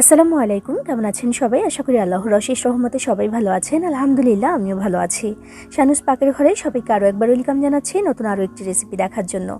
আসসালামু আলাইকুম, কেমন আছেন সবাই? আশা করি আল্লাহর অশেষ রহমতে সবাই ভালো আছেন। আলহামদুলিল্লাহ, আমিও ভালো আছি। শানুস পাকের ঘরে সবাইকে আরও একবার ওয়েলকাম জানাচ্ছি নতুন আরও একটি রেসিপি দেখার জন্য।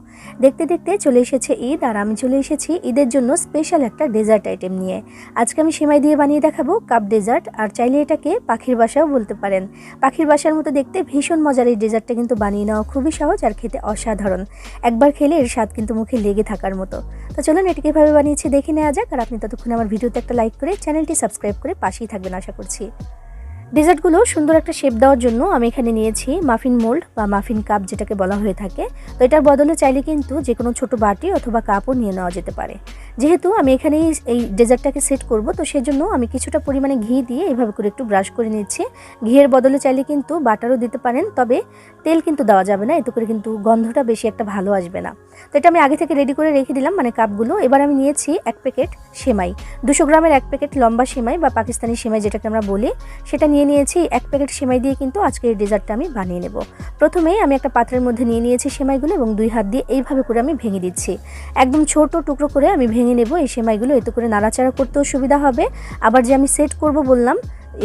দেখতে দেখতে চলে এসেছে ঈদ, আর আমি চলে এসেছি ঈদের জন্য স্পেশাল একটা ডেজার্ট আইটেম নিয়ে। আজকে আমি সেমাই দিয়ে বানিয়ে দেখাবো কাপ ডেজার্ট আর চাইলে এটাকে পাখির বাসাও বলতে পারেন। পাখির বাসার মতো দেখতে ভীষণ মজার এই ডেজার্টটা কিন্তু বানিয়ে নেওয়া খুবই সহজ আর খেতে অসাধারণ। একবার খেলে এর স্বাদ কিন্তু মুখে লেগে থাকার মতো। তো চলুন এটাকে এভাবে বানিয়েছি, দেখে নেওয়া যাক, আর আপনি ততক্ষণ আমার ভিডিওতে একটা লাইক করে চ্যানেলটি সাবস্ক্রাইব করে পাশেই থাকবেন আশা করছি। ডেজার্টগুলো সুন্দর একটা শেপ দেওয়ার জন্য আমি এখানে নিয়েছি মাফিন মোল্ড বা মাফিন কাপ যেটাকে বলা হয়ে থাকে। তো এটার বদলে চাইলে কিন্তু যে কোনো ছোটো বাটি অথবা কাপও নিয়ে নেওয়া যেতে পারে। যেহেতু আমি এখানে এই ডেজার্টটাকে সেট করব, তো সেজন্য আমি কিছুটা পরিমাণে ঘি দিয়ে এইভাবে করে একটু ব্রাশ করে নিচ্ছি। ঘিয়ের বদলে চাইলে কিন্তু বাটারও দিতে পারেন, তবে তেল কিন্তু দেওয়া যাবে না, এতে করে কিন্তু গন্ধটা বেশি একটা ভালো আসবে না। তো এটা আমি আগে থেকে রেডি করে রেখে দিলাম মানে কাপগুলো। এবার আমি নিয়েছি এক প্যাকেট সেমাই। দুশো গ্রামের এক প্যাকেট লম্বা সেমাই বা পাকিস্তানি সেমাই যেটাকে আমরা বলি, সেটা নিয়ে নিয়েছি। এক প্যাকেট সেমাই দিয়ে কিন্তু আজকে এই ডেজার্টটা আমি বানিয়ে নেব। প্রথমেই আমি একটা পাত্রের মধ্যে নিয়ে নিয়েছি সেমাইগুলো এবং দুই হাত দিয়ে এইভাবে করে আমি ভেঙে দিচ্ছি। একদম ছোট টুকরো করে আমি ভেঙে নেব, এই সেমাইগুলো, এতে করে নাড়াচাড়া করতেও সুবিধা হবে। আবার যে আমি সেট করব বললাম,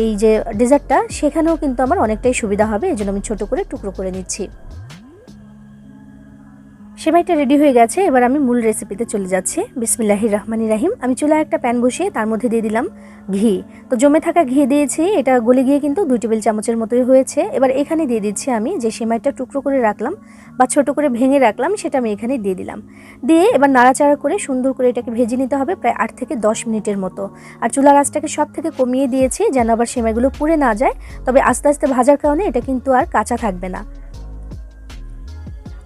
এই যে ডেজার্টটা সেখানেও কিন্তু আমার অনেকটাই সুবিধা হবে এই আমি ছোট করে টুকরো করে নিচ্ছি। সেমাইটা রেডি হয়ে গেছে, এবার আমি মূল রেসিপিতে চলে যাচ্ছি। বিসমিল্লাহি রহমানি রাহিম আমি চুলায় একটা প্যান বসিয়ে তার মধ্যে দিয়ে দিলাম ঘি। তো জমে থাকা ঘি দিয়েছি, এটা গলে গিয়ে কিন্তু দুই টেবিল চামচের মতোই হয়েছে। এবার এখানে দিয়ে দিচ্ছি আমি যে সেমাইটা টুকরো করে রাখলাম বা ছোট করে ভেঙে রাখলাম, সেটা আমি এখানে দিয়ে দিলাম। দিয়ে এবার নাড়াচাড়া করে সুন্দর করে এটাকে ভেজে নিতে হবে প্রায় আট থেকে দশ মিনিটের মতো। আর চুলার আঁচটাকে সব থেকে কমিয়ে দিয়েছি যেন আবার সেমাইগুলো পুড়ে না যায়, তবে আস্তে আস্তে ভাজার কারণে এটা কিন্তু আর কাঁচা থাকবে না।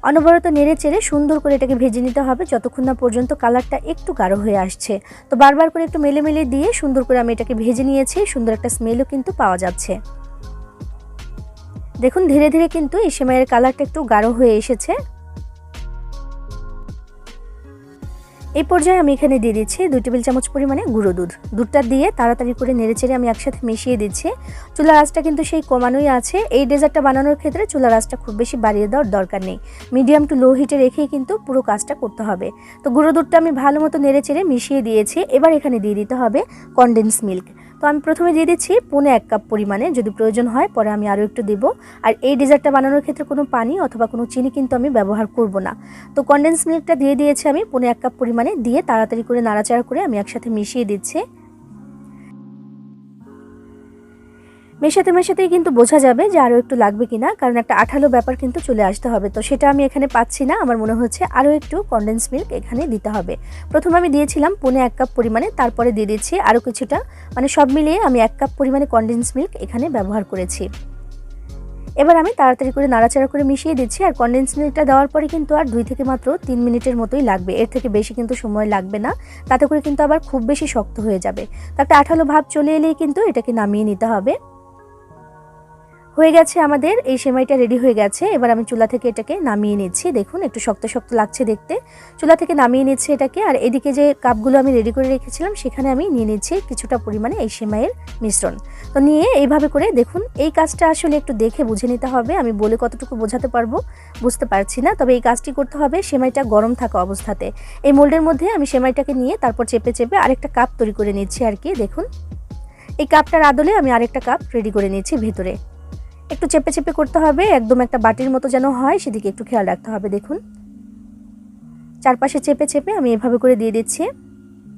অনবরত নেড়ে চেড়ে সুন্দর করে এটাকে ভেজে নিতে হবে। যতক্ষণ না পর্যন্ত কালারটা একটু গাঢ় হয়ে আসছে। তো বারবার করে একটু মেলে মেলে দিয়ে সুন্দর করে আমি এটাকে ভেজে নিয়েছি। সুন্দর একটা স্মেলও কিন্তু পাওয়া যাচ্ছে। দেখুন, ধীরে ধীরে কিন্তু এই সেমাইয়ের কালারটা একটু গাঢ় হয়ে এসেছে। এই পর্যায়ে আমি এখানে দিয়ে দিচ্ছি দুই টেবিল চামচ পরিমাণে গুঁড়ো দুধ। দুধটা দিয়ে তাড়াতাড়ি করে নেড়েচেড়ে আমি একসাথে মিশিয়ে দিচ্ছি। চুলার আঁচটা কিন্তু সেই কমানোই আছে। এই ডেজার্টটা বানানোর ক্ষেত্রে চুলার আঁচটা খুব বেশি বাড়িয়ে দেওয়ার দরকার নেই। মিডিয়াম টু লো হিটে রেখেই কিন্তু পুরো কাজটা করতে হবে। তো গুঁড়ো দুধটা আমি ভালো মতো নেড়েচেড়ে মিশিয়ে দিয়েছি। এবার এখানে দিয়ে দিতে হবে কনডেন্স মিল্ক তো আমি প্রথমে দিয়ে দিচ্ছি পুনে এক কাপ পরিমাণে, যদি প্রয়োজন হয়, পরে আমি আরও একটু দেবো। আর এই ডেজার্টটা বানানোর ক্ষেত্রে কোনো পানি অথবা কোনো চিনি কিন্তু আমি ব্যবহার করব না। তো কন্ডেন্স মিল্কটা দিয়ে দিয়েছি আমি, পুনে এক কাপ পরিমাণে, দিয়ে তাড়াতাড়ি করে নাড়াচাড়া করে আমি একসাথে মিশিয়ে দিচ্ছি। মেশাতে মেশাতেই কিন্তু বোঝা যাবে যে আরও একটু লাগবে কিনা, কারণ একটা আঠালো ব্যাপার কিন্তু চলে আসতে হবে। তো সেটা আমি এখানে পাচ্ছি না, আমার মনে হচ্ছে আরও একটু কন্ডেন্স মিল্ক এখানে দিতে হবে। প্রথমে আমি দিয়েছিলাম পনে এক কাপ পরিমাণে, তারপরে দিয়ে দিচ্ছি আরও কিছুটা। মানে সব মিলিয়ে আমি এক কাপ পরিমাণে কন্ডেন্স মিল্ক এখানে ব্যবহার করেছি। এবার আমি তাড়াতাড়ি করে নাড়াচাড়া করে মিশিয়ে দিচ্ছি, আর কন্ডেন্স মিল্কটা দেওয়ার পরে কিন্তু আর দুই থেকে মাত্র তিন মিনিটের মতোই লাগবে। এর থেকে বেশি কিন্তু সময় লাগবে না, তাতে করে কিন্তু আবার খুব বেশি শক্ত হয়ে যাবে। তাতে আঠালো ভাব চলে এলেই কিন্তু এটাকে নামিয়ে নিতে হবে। হয়ে গেছে আমাদের, এই সেমাইটা রেডি হয়ে গেছে। এবার আমি চুলা থেকে এটাকে নামিয়ে নিচ্ছি। দেখুন, একটু শক্ত শক্ত লাগছে দেখতে। চুলা থেকে নামিয়ে নিচ্ছি এটাকে। আর এদিকে যে কাপগুলো আমি রেডি করে রেখেছিলাম, সেখানে আমি নিয়ে নিচ্ছি কিছুটা পরিমাণে এই সেমাইয়ের মিশ্রণ। তো নিয়ে এইভাবে করে দেখুন, এই কাজটা আসলে একটু দেখে বুঝে নিতে হবে। আমি বলে কতটুকু বোঝাতে পারব বুঝতে পারছি না। তবে এই কাজটি করতে হবে সেমাইটা গরম থাকা অবস্থাতে। এই মোল্ডের মধ্যে আমি সেমাইটাকে নিয়ে তারপর চেপে চেপে আরেকটা কাপ তৈরি করে নিচ্ছি আর কি। দেখুন, এই কাপটার আদলে আমি আরেকটা কাপ রেডি করে নিয়েছি ভেতরে। একটু চেপে চেপে করতে হবে, একদম একটা বাটির মতো যেন হয়, সেদিকে একটু খেয়াল রাখতে হবে, দেখুন। চারপাশে চেপে চেপে আমি এভাবে করে দিয়ে দিচ্ছি।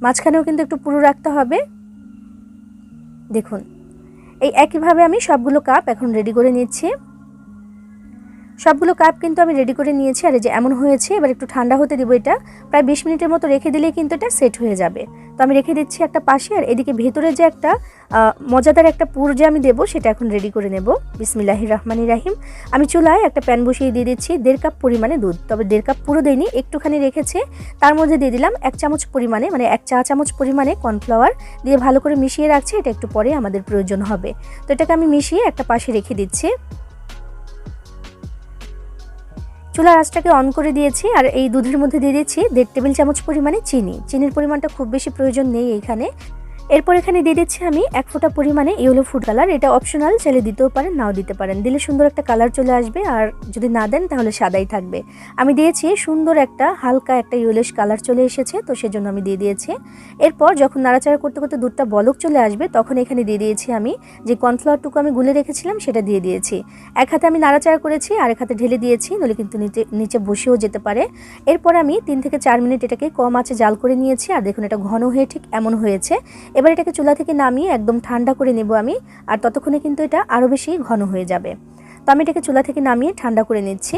মাঝখানেও কিন্তু একটু পুরো রাখতে হবে। দেখুন, এই একইভাবে আমি সবগুলো কাপ এখন রেডি করে নিচ্ছি। সবগুলো কাপ কিন্তু আমি রেডি করে নিয়েছি। আর যে এমন হয়েছে, এবার একটু ঠান্ডা হতে দিব এটা। প্রায় বিশ মিনিটের মতো রেখে দিলেই কিন্তু এটা সেট হয়ে যাবে। তো আমি রেখে দিচ্ছি একটা পাশে। আর এদিকে ভেতরে যে একটা মজাদার একটা পুর যে আমি দেবো, সেটা এখন রেডি করে নেব। বিসমিল্লাহির রহমানি রাহিম। আমি চুলায় একটা প্যান বসিয়ে দিয়ে দিচ্ছি দেড় কাপ পরিমাণে দুধ। তবে দেড় কাপ পুরো দেয়নি একটুখানি রেখেছে। তার মধ্যে দিয়ে দিলাম এক চামচ পরিমাণে মানে এক চা চামচ পরিমাণে কর্নফ্লাওয়ার দিয়ে ভালো করে মিশিয়ে রাখছি। এটা একটু পরে আমাদের প্রয়োজন হবে। তো এটাকে আমি মিশিয়ে একটা পাশে রেখে দিচ্ছি। চুলার আঁচটাকে অন করে দিয়েছি আর এই দুধের মধ্যে দিয়ে দিচ্ছি দেড় টেবিল চামচ পরিমাণে চিনি। চিনির পরিমাণটা খুব বেশি প্রয়োজন নেই এখানে। এরপর এখানে দিয়ে দিচ্ছি আমি এক ফোঁটা পরিমাণে ইয়েলো ফুড কালার এটা অপশনাল চাইলে দিতেও পারেন, নাও দিতে পারেন। দিলে সুন্দর একটা কালার চলে আসবে, আর যদি না দেন তাহলে সাদাই থাকবে। আমি দিয়েছি সুন্দর একটা, হালকা একটা ইয়েলোশ কালার চলে এসেছে, তো সেজন্য আমি দিয়ে দিয়েছি। এরপর যখন নাড়াচাড়া করতে করতে দুধটা বলক চলে আসবে, তখন এখানে দিয়ে দিয়েছি আমি যে কর্নফ্লাওয়ারটুকু আমি গুলে রেখেছিলাম, সেটা দিয়ে দিয়েছি। এক হাতে আমি নাড়াচাড়া করেছি আর এক হাতে ঢেলে দিয়েছি নলে কিন্তু নিচে নিচে বসেও যেতে পারে। এরপর আমি তিন থেকে চার মিনিট এটাকে কম আছে জাল করে নিয়েছি, আর দেখুন এটা ঘন হয়ে ঠিক এমন হয়েছে। এবার এটাকে চুলা থেকে নামিয়ে একদম ঠান্ডা করে নেব আমি, আর ততক্ষণে কিন্তু এটা আরও বেশি ঘন হয়ে যাবে। তো আমি এটাকে চুলা থেকে নামিয়ে ঠান্ডা করে নিচ্ছি।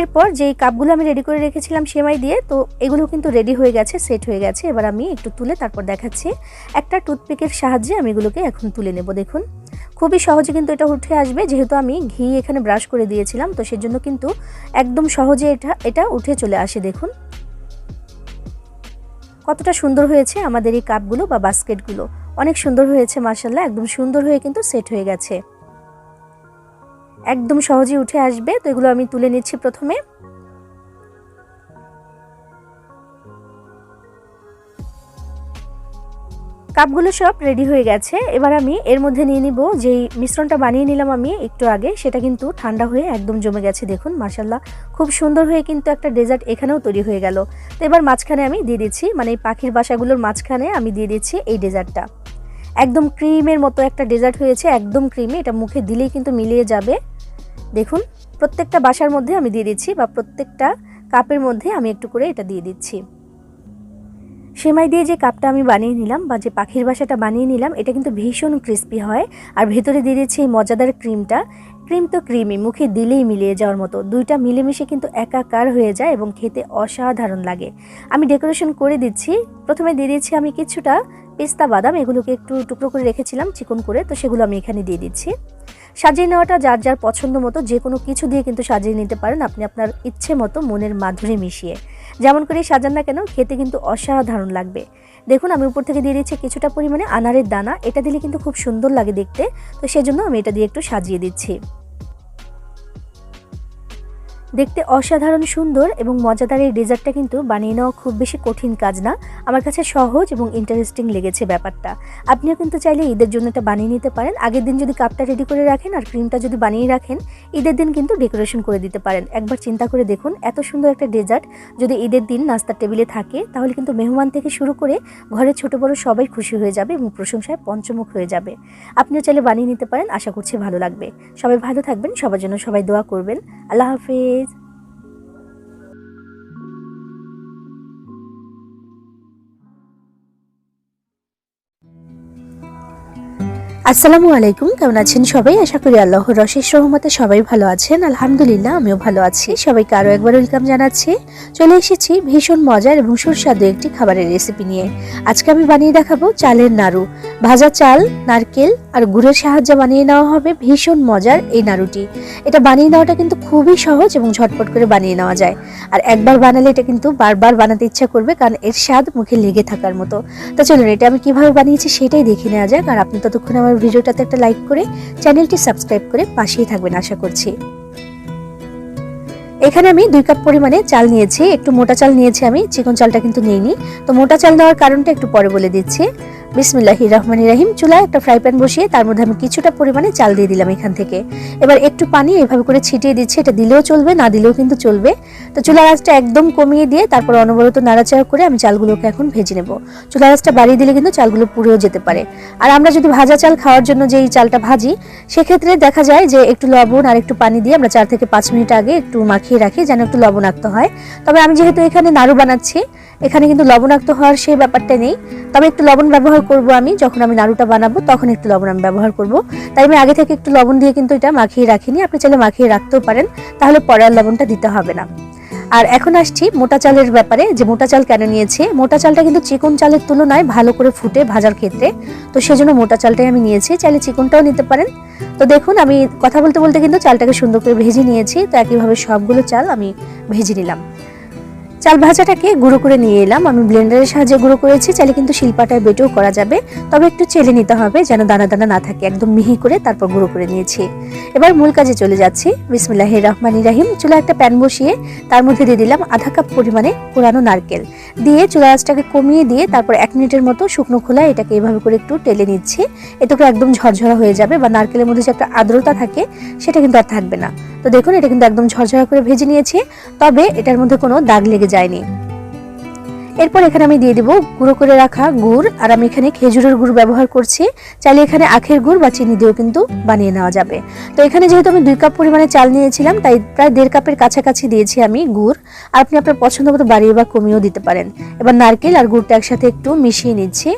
এরপর যেই কাপগুলো আমি রেডি করে রেখেছিলাম সেমাই দিয়ে, তো এগুলো কিন্তু রেডি হয়ে গেছে সেট হয়ে গেছে। এবার আমি একটু তুলে তারপর দেখাচ্ছি। একটা টুথপিকের সাহায্যে আমি এগুলোকে এখন তুলে নেব, দেখুন। খুবই সহজে কিন্তু এটা উঠে আসবে, যেহেতু আমি ঘি এখানে ব্রাশ করে দিয়েছিলাম, তো সেজন্য কিন্তু একদম সহজে এটা এটা উঠে চলে আসে, দেখুন। কতটা সুন্দর হয়েছে আমাদের এই কাপগুলো বা বাস্কেটগুলো। অনেক সুন্দর হয়েছে মার্শাল্লাহ একদম সুন্দর হয়ে কিন্তু সেট হয়ে গেছে। একদম সহজে উঠে আসবে, তো এগুলো আমি তুলে নিচ্ছি প্রথমে। কাপগুলো সব রেডি হয়ে গেছে। এবার আমি এর মধ্যে নিয়ে নিব যেই মিশ্রণটা বানিয়ে নিলাম আমি একটু আগে, সেটা কিন্তু ঠান্ডা হয়ে একদম জমে গেছে, দেখুন মাসাল্লাহ খুব সুন্দর হয়ে কিন্তু একটা ডেজার্ট এখানেও তৈরি হয়ে গেল। তো এবার মাঝখানে আমি দিয়ে দিচ্ছি মানে এই পাখির বাসাগুলোর মাঝখানে আমি দিয়ে দিচ্ছি এই ডেজার্টটা একদম ক্রিমের মতো একটা ডেজার্ট হয়েছে, একদম ক্রিমে এটা মুখে দিলেই কিন্তু মিলিয়ে যাবে। দেখুন, প্রত্যেকটা বাসার মধ্যে আমি দিয়ে দিচ্ছি বা প্রত্যেকটা কাপের মধ্যে আমি একটু করে এটা দিয়ে দিচ্ছি। সেমাই দিয়ে যে কাপটা আমি বানিয়ে নিলাম বা যে পাখির বাসাটা বানিয়ে নিলাম, এটা কিন্তু ভীষণ ক্রিস্পি হয়। আর ভেতরে দিয়ে দিচ্ছি এই মজাদার ক্রিমটা ক্রিম তো ক্রিমই মুখে দিলেই মিলিয়ে যাওয়ার মতো। দুইটা মিলেমিশে কিন্তু একাকার হয়ে যায় এবং খেতে অসাধারণ লাগে। আমি ডেকোরেশন করে দিচ্ছি। প্রথমে দিয়ে দিচ্ছি আমি কিছুটা পেস্তা বাদাম, এগুলোকে একটু টুকরো করে রেখেছিলাম চিকন করে, তো সেগুলো আমি এখানে দিয়ে দিচ্ছি। সাজিয়ে নেওয়াটা যার যার পছন্দ মতো, যে কোনো কিছু দিয়ে কিন্তু সাজিয়ে নিতে পারেন। আপনি আপনার ইচ্ছে মতো মনের মাধুরী মিশিয়ে। যেমন করে সাজান না কেন, খেতে কিন্তু অসাধারণ লাগবে। দেখুন, আমি উপর থেকে দিয়ে দিচ্ছি কিছুটা পরিমাণে আনারের দানা। এটা দিলে কিন্তু খুব সুন্দর লাগে দেখতে। তো সেজন্য আমি এটা দিয়ে একটু সাজিয়ে দিচ্ছি। দেখতে অসাধারণ, সুন্দর এবং মজাদার এই ডেজার্টটা কিন্তু বানিয়ে নেওয়া খুব বেশি কঠিন কাজ না। আমার কাছে সহজ এবং ইন্টারেস্টিং লেগেছে ব্যাপারটা। আপনিও কিন্তু চাইলে ঈদের জন্য এটা বানিয়ে নিতে পারেন। আগের দিন যদি কাপটা রেডি করে রাখেন আর ক্রিমটা যদি বানিয়ে রাখেন, ঈদের দিন কিন্তু ডেকোরেশন করে দিতে পারেন। একবার চিন্তা করে দেখুন, এত সুন্দর একটা ডেজার্ট যদি ঈদের দিন নাস্তার টেবিলে থাকে, তাহলে কিন্তু মেহমান থেকে শুরু করে ঘরে ছোট বড় সবাই খুশি হয়ে যাবে এবং প্রশংসায় পঞ্চমুখ হয়ে যাবে। আপনিও চাইলে বানিয়ে নিতে পারেন, আশা করছি ভালো লাগবে। সবাই ভালো থাকবেন, সবার জন্য সবাই দোয়া করবেন। আল্লাহ হাফিজ। আসসালামু আলাইকুম, কেমন আছেন সবাই? আশা করি আল্লাহর রশেষ রহমতে সবাই ভালো আছেন। আলহামদুলিল্লাহ, আমিও ভালো আছি। সবাইকে আরও একবার ওয়েলকাম জানাচ্ছি। চলে এসেছি ভীষণ মজার এবং সুস্বাদু একটি খাবারের রেসিপি নিয়ে। আজকে আমি বানিয়ে দেখাবো চালের নাড়ু। ভাজা চাল, নারকেল আর গুড়ের সাহায্যে বানিয়ে নেওয়া হবে ভীষণ মজার এই নাড়ুটি। এটা বানিয়ে নেওয়াটা কিন্তু খুবই সহজ এবং ঝটপট করে বানিয়ে নেওয়া যায়। আর একবার বানালে এটা কিন্তু বারবার বানাতে ইচ্ছা করবে, কারণ এর স্বাদ মুখে লেগে থাকার মতো। তো চলুন, এটা আমি কীভাবে বানিয়েছি সেটাই দেখে নেওয়া যাক। আর আপনি ততক্ষণ আমার ভিডিওটাতে একটা লাইক করে চ্যানেলটি সাবস্ক্রাইব করে পাশেই থাকবেন আশা করছি। এখানে আমি দুই কাপ পরিমাণে চাল নিয়েছি, একটু মোটা চাল নিয়েছি আমি, চিকন চালটা কিন্তু নিইনি। তো মোটা চাল নেওয়ার কারণটা একটু পরে বলে দিচ্ছি। বিসমিল্লাহি রহমান রাহিম, চুলায় একটা ফ্রাই প্যান বসিয়ে তার মধ্যে আমি কিছুটা পরিমাণে চাল দিয়ে দিলাম এখান থেকে। এবার একটু পানি এভাবে করে ছিটিয়ে দিচ্ছি, এটা দিলেও চলবে, না দিলেও কিন্তু চলবে। তো চুলার আঁচটা একদম কমিয়ে দিয়ে তারপর অনবরত নাড়াচাড়া করে আমি চালগুলোকে এখন ভেজে নেব। চুলার আঁচটা বাড়িয়ে দিলে কিন্তু চালগুলো পুড়েও যেতে পারে। আর আমরা যদি ভাজা চাল খাওয়ার জন্য যে এই চালটা ভাজি, সেক্ষেত্রে দেখা যায় যে একটু লবণ আর একটু পানি দিয়ে আমরা চার থেকে পাঁচ মিনিট আগে একটু মাখিয়ে রাখি যেন একটু লবণাক্ত হয়। তবে আমি যেহেতু এখানে নাড়ু বানাচ্ছি, এখানে কিন্তু লবণাক্ত হওয়ার সেই ব্যাপারটা নেই। তবে একটু লবণ ব্যবহার করব আমি, যখন আমি নাড়ুটা বানাবো, তখন একটু লবণ আমি ব্যবহার করব। তাই আমি আগে থেকে একটু লবণ দিয়ে কিন্তু এটা মাখিয়ে রাখিনি। আপনি চাইলে মাখিয়ে রাখতেও পারেন, তাহলে পরে আর লবণটা দিতে হবে না। আর এখন আসছি মোটা চালের ব্যাপারে, যে মোটা চাল কেন নিয়েছি? মোটা চালটা কিন্তু চিকন চালের তুলনায় ভালো করে ফুটে ভাজার ক্ষেত্রে। তো সেজন্য মোটা চালটাই আমি নিয়েছি। চাইলে চিকনটাও নিতে পারেন। তো দেখুন, আমি কথা বলতে বলতে কিন্তু চালটাকে সুন্দর করে ভেজে নিয়েছি। তো একইভাবে সবগুলো চাল আমি ভেজে নিলাম। চাল ভাজাটাকে গুঁড়ো করে নিয়ে এলাম। আমি ব্লেন্ডারের সাহায্যে গুঁড়ো করেছি, চাইলে কিন্তু শিলপাটায় বেটেও করা যাবে। তবে একটু চেলে নিতে হবে যেন দানা দানা না থাকে, একদম মিহি করে তারপর গুঁড়ো করে নিয়েছি। এবার মূল কাজে চলে যাচ্ছি। বিসমিল্লাহ রহমানি রাহিম। চুলা একটা প্যান বসিয়ে তার মধ্যে দিয়ে দিলাম আধা কাপ পরিমাণে পুরানো নারকেল। দিয়ে চুলা আঁচটাকে কমিয়ে দিয়ে তারপর এক মিনিটের মতো শুকনো খোলা এটাকে এভাবে করে একটু টেলে নিচ্ছি। এতে করে একদম ঝরঝরা হয়ে যাবে বা নারকেলের মধ্যে যে একটা আর্দ্রতা থাকে, সেটা কিন্তু আর থাকবে না। তো দেখুন, এটা কিন্তু একদম ঝরঝরা করে ভেজে নিয়েছি, তবে এটার মধ্যে কোনো দাগ লেগে যায়নি। এরপর এখানে আমি দিয়ে দিব গুঁড়ো করে রাখা গুড়, আর আমি এখানে খেজুরের গুড় ব্যবহার করছি। চাইলে এখানে আখের গুড় বা চিনি দিয়েও কিন্তু বানিয়ে নেওয়া যাবে। তো এখানে যেহেতু আমি দুই কাপ পরিমাণে চাল নিয়েছিলাম, তাই প্রায় দেড় কাপের কাছাকাছি দিয়েছি আমি গুড়। আর আপনি আপনার পছন্দ মতো বাড়িয়ে বা কমিয়েও দিতে পারেন। এবার নারকেল আর গুড়টা একসাথে একটু মিশিয়ে নিচ্ছি।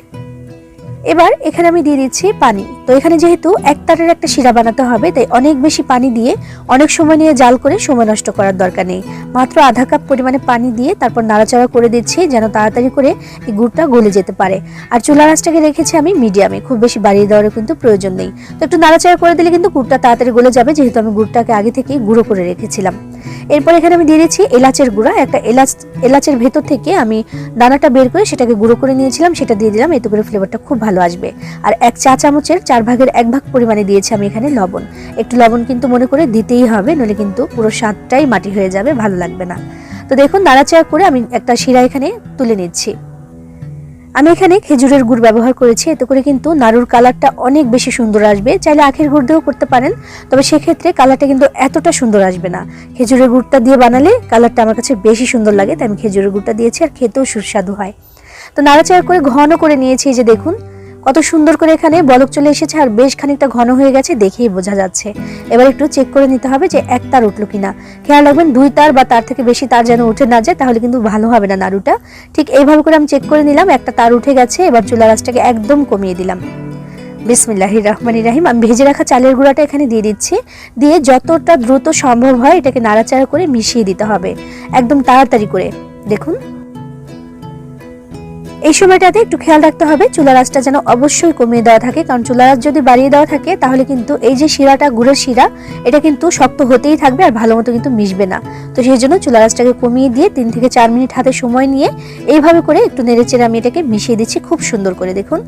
এবার এখানে আমি দিয়ে দিচ্ছি পানি। তো এখানে যেহেতু এক তারের একটা শিরা বানাতে হবে, তাই অনেক বেশি পানি দিয়ে অনেক সময় নিয়ে জাল করে সময় নষ্ট করার দরকার নেই। মাত্র আধা কাপ পরিমাণে পানি দিয়ে তারপর নাড়াচাড়া করে দিচ্ছি যেন তাড়াতাড়ি করে এই গুড়টা গলে যেতে পারে। আর চুলা আঁচটাকে রেখেছি আমি মিডিয়ামে, খুব বেশি বাড়িয়ে দেওয়ার কিন্তু প্রয়োজন নেই। তো একটু নাড়াচাড়া করে দিলে কিন্তু গুড়টা তাড়াতাড়ি গলে যাবে, যেহেতু আমি গুড়টাকে আগে থেকে গুঁড়ো করে রেখেছিলাম। এরপর এখানে আমি দিয়ে দিচ্ছি এলাচের গুঁড়া, একটা এলাচ, এলাচের ভেতর থেকে আমি দানাটা বের করে সেটাকে গুঁড়ো করে নিয়েছিলাম, সেটা দিয়ে দিলাম, এতে করে ফ্লেভারটা খুব ভালো আসবে। আর এক চা চামচের চার ভাগের এক ভাগ পরিমাণে দিয়েছি আমি এখানে লবণ। একটু লবণ কিন্তু মনে করে দিতেই হবে, নইলে কিন্তু পুরো স্বাদটাই মাটি হয়ে যাবে, ভালো লাগবে না। তো দেখুন, নাড়াচাড়া করে আমি একটা শিরা এখানে তুলে নিচ্ছি। আমি এখানে খেজুরের গুড় ব্যবহার করেছি, এতে করে কিন্তু নাড়ুর কালারটা অনেক বেশি সুন্দর আসবে। চাইলে আখের গুড় দিয়েও করতে পারেন, তবে সেক্ষেত্রে কালারটা কিন্তু এতটা সুন্দর আসবে না। খেজুরের গুড়টা দিয়ে বানালে কালারটা আমার কাছে বেশি সুন্দর লাগে, তাই আমি খেজুরের গুড়টা দিয়েছি আর খেতেও সুস্বাদু হয়। তো নাড়াচাড়া করে ঘন করে নিয়েছি যে দেখুন। কত সুন্দর করে এখানে বলক চলে এসেছে আর বেশ খানিকটা ঘন হয়ে গেছে দেখেই বোঝা যাচ্ছে। এবার একটু চেক করে নিতে হবে যে এক তার উঠল কিনা। খেয়াল রাখবেন, দুই তার বা তার থেকে বেশি তার যেন উঠে না যায়, তাহলে কিন্তু ভালো হবে না নাড়ুটা। ঠিক এইভাবে করে আমি চেক করে নিলাম, একটা তার উঠে গেছে, এবার চুলা রাসটাকে একদম কমিয়ে দিলাম। বিসমিল্লাহির রহমানির রাহিম, আমি ভেজে রাখা চালের গুঁড়াটা এখানে দিয়ে দিচ্ছি। দিয়ে যতটা দ্রুত সম্ভব হয় এটাকে নাড়াচাড়া করে মিশিয়ে দিতে হবে, একদম তাড়াতাড়ি করে। দেখুন এই সময়টাতে একটু খেয়াল রাখতে হবে, চুলা আঁচটা যেন অবশ্যই কমিয়ে দেওয়া থাকে, কারণ চুলা আঁচ যদি বাড়িয়ে দেওয়া থাকে, তাহলে কিন্তু এই যে শিরাটা, গুড়ের শিরা, এটা কিন্তু শক্ত হতেই থাকবে আর ভালো মতো কিন্তু মিশবে না। তো সেই জন্য চুলা আঁচটাকে কমিয়ে দিয়ে তিন থেকে চার মিনিট হাতে সময় নিয়ে এইভাবে করে একটু নেড়েচেড়ে আমি এটাকে মিশিয়ে দিচ্ছি খুব সুন্দর করে, দেখুন।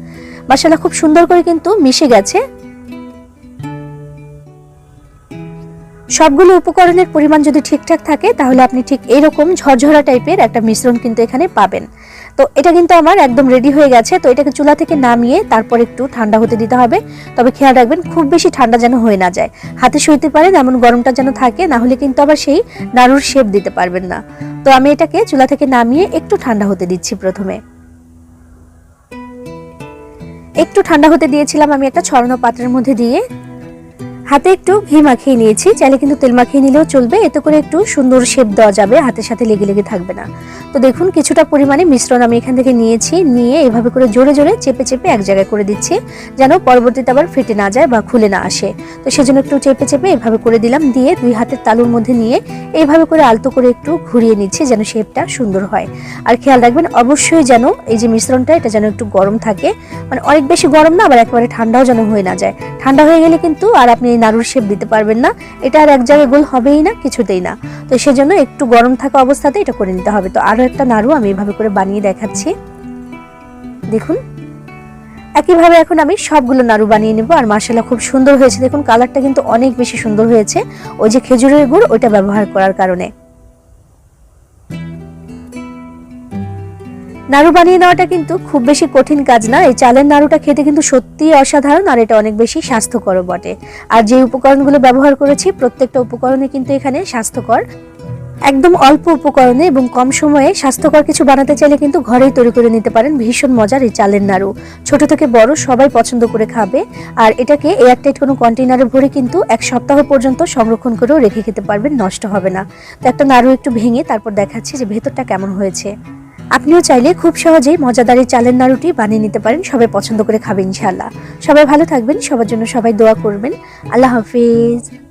মশলা খুব সুন্দর করে কিন্তু মিশে গেছে। সবগুলো উপকরণের পরিমাণ যদি ঠিকঠাক থাকে, তাহলে আপনি ঠিক এইরকম ঝরঝরা টাইপের একটা মিশ্রণ কিন্তু এখানে পাবেন। তো এটা কিন্তু আমার একদম রেডি হয়ে গেছে। তো এটাকে চুলা থেকে নামিয়ে তারপর একটু ঠান্ডা হতে দিতে হবে। তবে খেয়াল রাখবেন, খুব বেশি ঠান্ডা যেন হয়ে না যায়। হাতে সইতে পারেন, এমন গরমটা যেন থাকে, না হলে কিন্তু আবার সেই নাড়ুর শেপ দিতে পারবেন না। তো আমি এটাকে চুলা থেকে নামিয়ে একটু ঠান্ডা হতে দিচ্ছি প্রথমে। একটু ঠান্ডা হতে দিয়েছিলাম আমি একটা ছড়ানো পাত্রের মধ্যে দিয়ে। হাতে একটু ঘি মাখিয়ে নিয়েছি। চাইলে কিন্তু তেল মাখিয়ে নিলেও চলবে। এতে করে একটু সুন্দর শেপ দেওয়া যাবে। হাতের সাথে লেগে লেগে থাকবে না। তো দেখুন, কিছুটা পরিমাণে মিশ্রণ আমি এখান থেকে নিয়েছি। নিয়ে এভাবে করে জোরে জোরে চেপে চেপে এক জায়গায় করে দিচ্ছি। যেন পরবর্তীতে আবার ফেটে না যায় বা খুলে না আসে। তো সেজন্য একটু চেপে চেপে এভাবে করে দিলাম। দিয়ে দুই হাতের তালুর মধ্যে নিয়ে এইভাবে করে আলতো করে একটু ঘুরিয়ে নিচ্ছি যেন শেপটা সুন্দর হয়। আর খেয়াল রাখবেন, অবশ্যই যেন এই যে মিশ্রণটা, এটা যেন একটু গরম থাকে। মানে অনেক বেশি গরম না, আবার একেবারে ঠান্ডাও যেন হয়ে না যায়। ঠান্ডা হয়ে গেলে কিন্তু আর আপনি নাড়ুর শেপ দিতে পারবেন না। এটা আর এক জায়গায় গোল হবেই না, কিছুতেই না। তো সেজন্য একটু গরম থাকা অবস্থাতে এটা করে নিতে হবে। তো আরও একটা নাড়ু আমি এভাবে করে বানিয়ে দেখাচ্ছি। দেখুন। একইভাবে এখন আমি সবগুলো নাড়ু বানিয়ে নেব। আর মাসালা খুব সুন্দর হয়েছে। দেখুন কালারটা কিন্তু অনেক বেশি সুন্দর হয়েছে। ওই যে খেজুরের গুড়, ওইটা ব্যবহার করার কারণে। নাড়ু বানিয়ে নেওয়াটা কিন্তু খুব বেশি কঠিন কাজ না। এই চালের নাড়ুটা খেতে কিন্তু সত্যিই অসাধারণ আর এটা অনেক বেশি স্বাস্থ্যকর বটে। আর যে উপকরণগুলো ব্যবহার করেছি, প্রত্যেকটা উপকরণে কিন্তু এখানে স্বাস্থ্যকর। একদম অল্প উপকরণে এবং কম সময়ে স্বাস্থ্যকর কিছু বানাতে চাইলে কিন্তু ঘরেই তৈরি করে নিতে পারেন। ভীষণ মজার এই চালের নাড়ু। ছোট থেকে বড় সবাই পছন্দ করে খাবে। আর এটাকে এয়ারটাইট কোনো কন্টেনারে ভরে কিন্তু এক সপ্তাহ পর্যন্ত সংরক্ষণ করেও রেখে খেতে পারবেন, নষ্ট হবে না। তো একটা নাড়ু একটু ভেঙে তারপর দেখাচ্ছি যে ভেতরটা কেমন হয়েছে। আপনিও চাইলে খুব সহজেই মজাদারের চালের নাড়ুটি বানিয়ে নিতে পারেন, সবাই পছন্দ করে খাবেন ইনশাআল্লাহ। সবাই ভালো থাকবেন, সবার জন্য সবাই দোয়া করবেন। আল্লাহ হাফিজ।